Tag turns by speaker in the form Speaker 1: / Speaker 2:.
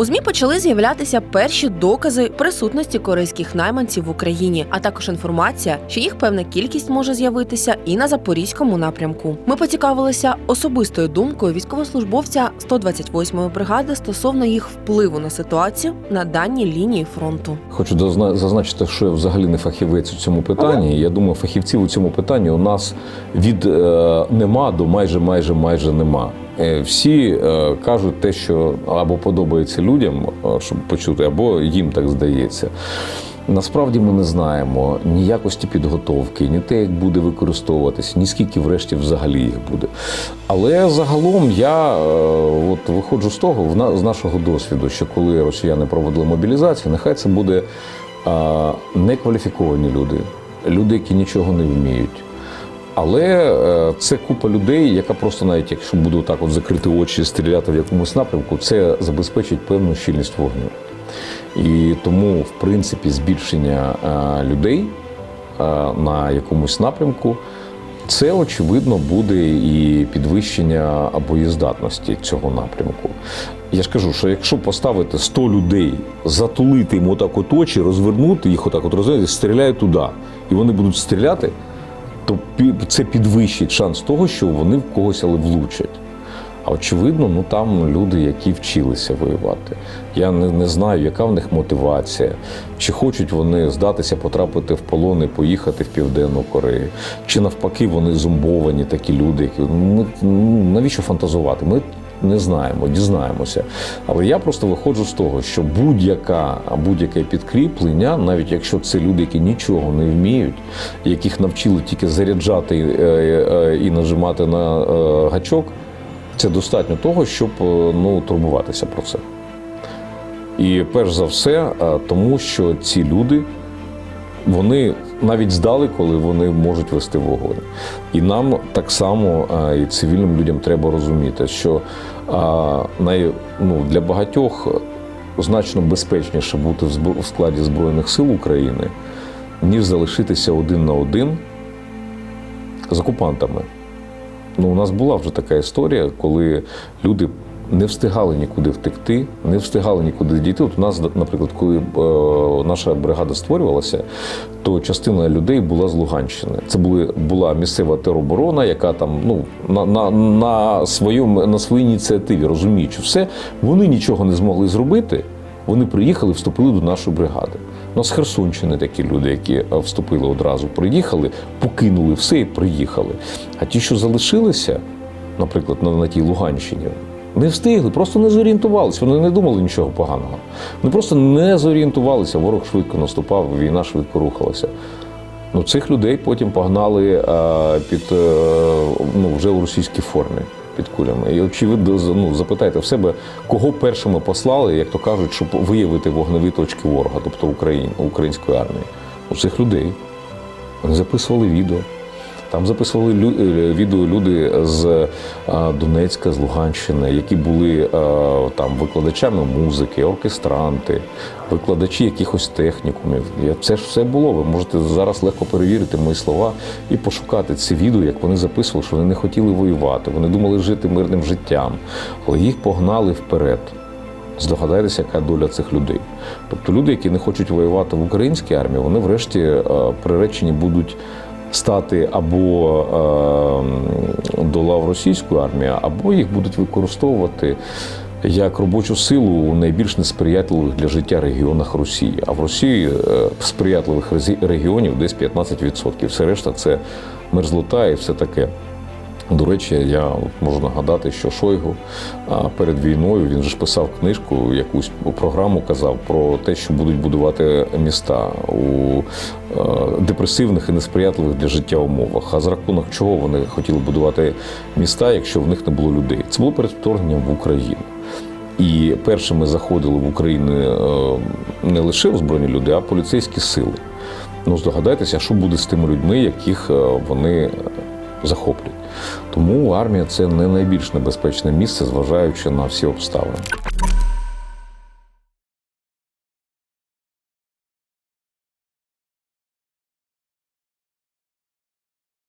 Speaker 1: У змі почали з'являтися перші докази присутності корейських найманців в Україні, а також інформація, що їх певна кількість може з'явитися і на запорізькому напрямку. Ми поцікавилися особистою думкою військовослужбовця 128-ї бригади стосовно їх впливу на ситуацію на даній лінії фронту.
Speaker 2: Хочу зазначити, що я взагалі не фахівець у цьому питанні. Я думаю, фахівців у цьому питанні у нас від е, нема до майже майже майже нема. Е, Всі е, кажуть те, що або подобається людям, е, щоб почути, або їм так здається. Насправді ми не знаємо ні якості підготовки, ні те, як буде використовуватися, ні скільки врешті взагалі їх буде. Але загалом я от виходжу з того, з нашого досвіду, що коли росіяни проводили мобілізацію, нехай це буде некваліфіковані люди, люди, які нічого не вміють. Але е, це купа людей, яка просто навіть якщо буде так от закрити очі стріляти в якомусь напрямку, це забезпечить певну щільність вогню. І тому, в принципі, збільшення е, людей е, на якомусь напрямку, це очевидно буде і підвищення боєздатності цього напрямку. Я ж кажу, що якщо поставити 100 людей, затулити їм отак от очі, розвернути їх отак от розвернути, стріляють туди, і вони будуть стріляти, то це підвищить шанс того, що вони в когось але влучать. А очевидно, ну там люди, які вчилися воювати. Я не, не знаю, яка в них мотивація, чи хочуть вони здатися, потрапити в полон і поїхати в Південну Корею, чи навпаки вони зумбовані, такі люди, які ну, ну, навіщо фантазувати? Ми не знаємо, дізнаємося. Але я просто виходжу з того, що будь-яка будь-яке підкріплення, навіть якщо це люди, які нічого не вміють, яких навчили тільки заряджати е, е, і нажимати на е, гачок. Це достатньо того, щоб ну, турбуватися про це. І перш за все, тому що ці люди вони навіть здали, коли вони можуть вести вогонь. І нам так само, і цивільним людям треба розуміти, що най, ну, для багатьох значно безпечніше бути в складі Збройних сил України, ніж залишитися один на один з окупантами. Ну, у нас була вже така історія, коли люди не встигали нікуди втекти, не встигали нікуди дійти. От у нас, наприклад, коли е, наша бригада створювалася, то частина людей була з Луганщини. Це були, була місцева тероборона, яка там ну, на, на, на, своєму, на своїй ініціативі, розуміючи все, вони нічого не змогли зробити. Вони приїхали, вступили до нашої бригади. У нас Херсонщини такі люди, які е, вступили одразу, приїхали, покинули все і приїхали. А ті, що залишилися, наприклад, на, на тій Луганщині, не встигли, просто не зорієнтувалися. Вони не думали нічого поганого. Вони просто не зорієнтувалися. Ворог швидко наступав, війна швидко рухалася. Ну, цих людей потім погнали е, під е, ну, вже у російській формі під кулями. І очевидно, ну, запитайте в себе, кого першими послали, як то кажуть, щоб виявити вогневі точки ворога, тобто Україн, української армії. У цих людей. Вони записували відео. Там записували е, відео люди з е, Донецька, з Луганщини, які були е, там викладачами музики, оркестранти, викладачі якихось технікумів. Це ж все було. Ви можете зараз легко перевірити мої слова і пошукати ці відео, як вони записували, що вони не хотіли воювати. Вони думали жити мирним життям, але їх погнали вперед. Здогадайтеся, яка доля цих людей. Тобто люди, які не хочуть воювати в українській армії, вони врешті приречені будуть стати або е, до лав російської армії, або їх будуть використовувати як робочу силу у найбільш несприятливих для життя регіонах Росії. А в Росії е, сприятливих регіонів десь 15%. Все решта це мерзлота і все таке. До речі, я можу нагадати, що Шойгу перед війною він ж писав книжку, якусь програму казав про те, що будуть будувати міста у депресивних і несприятливих для життя умовах. А за рахунок чого вони хотіли будувати міста, якщо в них не було людей? Це було перед вторгненням в Україну. І першими заходили в Україну е, не лише озброєні люди, а поліцейські сили. Ну, здогадайтеся, що буде з тими людьми, яких е, вони захоплять. Тому армія це не найбільш небезпечне місце, зважаючи на всі обставини.